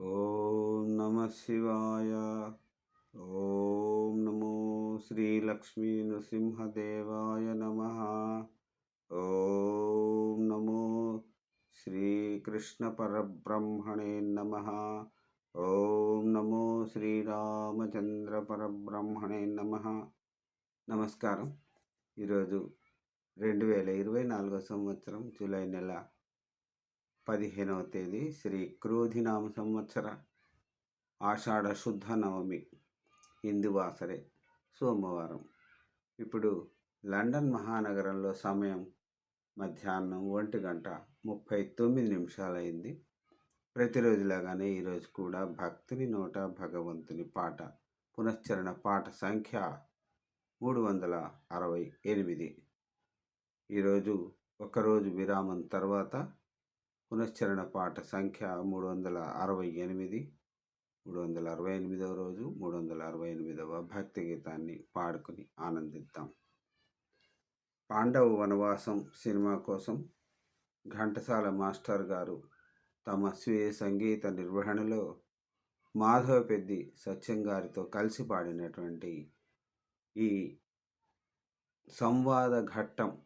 ఓం నమ శివాయ. ఓం నమో శ్రీలక్ష్మీ నృసింహదేవాయ నమ. ఓం నమో శ్రీకృష్ణ పరబ్రహ్మణే నమ. ఓం నమో శ్రీరామచంద్ర పరబ్రహ్మణే నమ. నమస్కారం. ఈరోజు రెండు వేల ఇరవై నాలుగో సంవత్సరం జూలై నెల పదిహేనవ తేదీ శ్రీ క్రోధినామ సంవత్సర ఆషాఢ శుద్ధ నవమి హిందువాసరే సోమవారం. ఇప్పుడు లండన్ మహానగరంలో సమయం మధ్యాహ్నం ఒంటి గంట ముప్పై తొమ్మిది నిమిషాలైంది. ప్రతిరోజులాగానే ఈరోజు కూడా భక్తుని నోట భగవంతుని పాట పునశ్చరణ పాట సంఖ్య మూడు వందల అరవై ఎనిమిది. ఈరోజు ఒకరోజు విరామం తర్వాత పునశ్చరణ పాట సంఖ్య మూడు వందల అరవై ఎనిమిది మూడు వందల అరవై ఎనిమిదవ రోజు మూడు వందల అరవై ఎనిమిదవ భక్తి గీతాన్ని పాడుకుని ఆనందిద్దాం. పాండవ వనవాసం సినిమా కోసం ఘంటసాల మాస్టర్ గారు తమ స్వీయ సంగీత నిర్వహణలో మాధవ పెద్ది సత్యం గారితో కలిసి పాడినటువంటి ఈ సంవాద ఘట్టం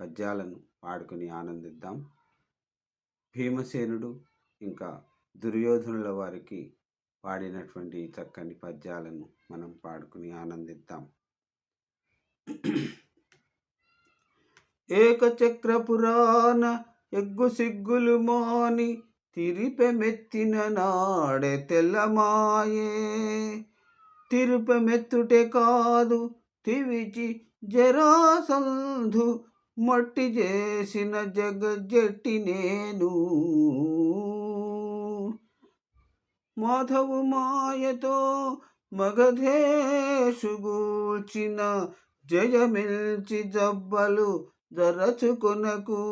పద్యాలను పాడుకుని ఆనందిద్దాం. భీమసేనుడు ఇంకా దుర్యోధనుల వారికి పాడినటువంటి చక్కని పద్యాలను మనం పాడుకుని ఆనందిద్దాం. ఏకచక్ర పురాణ ఎగ్గు సిగ్గులు మాని తిరిపెమెత్తిన నాడే తెల్లమాయే. తిరుపెమెత్తుటే కాదు తివిచి జరాసంధు మట్టి చేసిన జగజ్జట్టి నేను. మాధవు మాయతో మగధేషుగూల్చిన జయమిల్చి జబ్బలు జరచుకొనకు.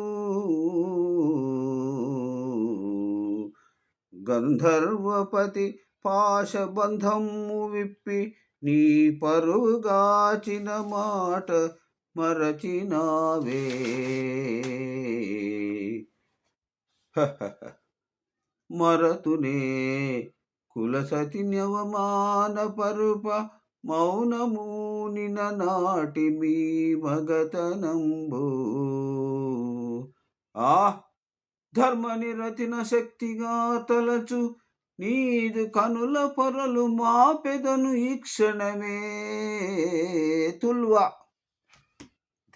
గంధర్వపతి పాశబంధము విప్పి నీ పరువుగాచిన మాట మరచినావే. మరతునే కులసతి పరుప మౌనమూనిన నాటి మీ మగతనంబు. ఆ ధర్మ నిరతిన శక్తిగా తలచు నీదు కనుల పొరలు మా పెదను ఈ క్షణమే. తుల్వా!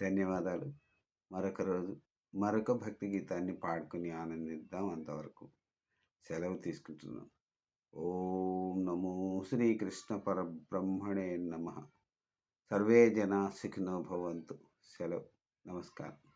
ధన్యవాదాలు. మరొక రోజు మరొక భక్తి గీతాన్ని పాడుకుని ఆనందిద్దాం అంతవరకు. సెలవు తీసుకుంటున్నాం. ఓం నమో శ్రీకృష్ణ పరబ్రహ్మణే నమ. సర్వే జనా సుఖినో భవంతు. సెలవు. నమస్కారం.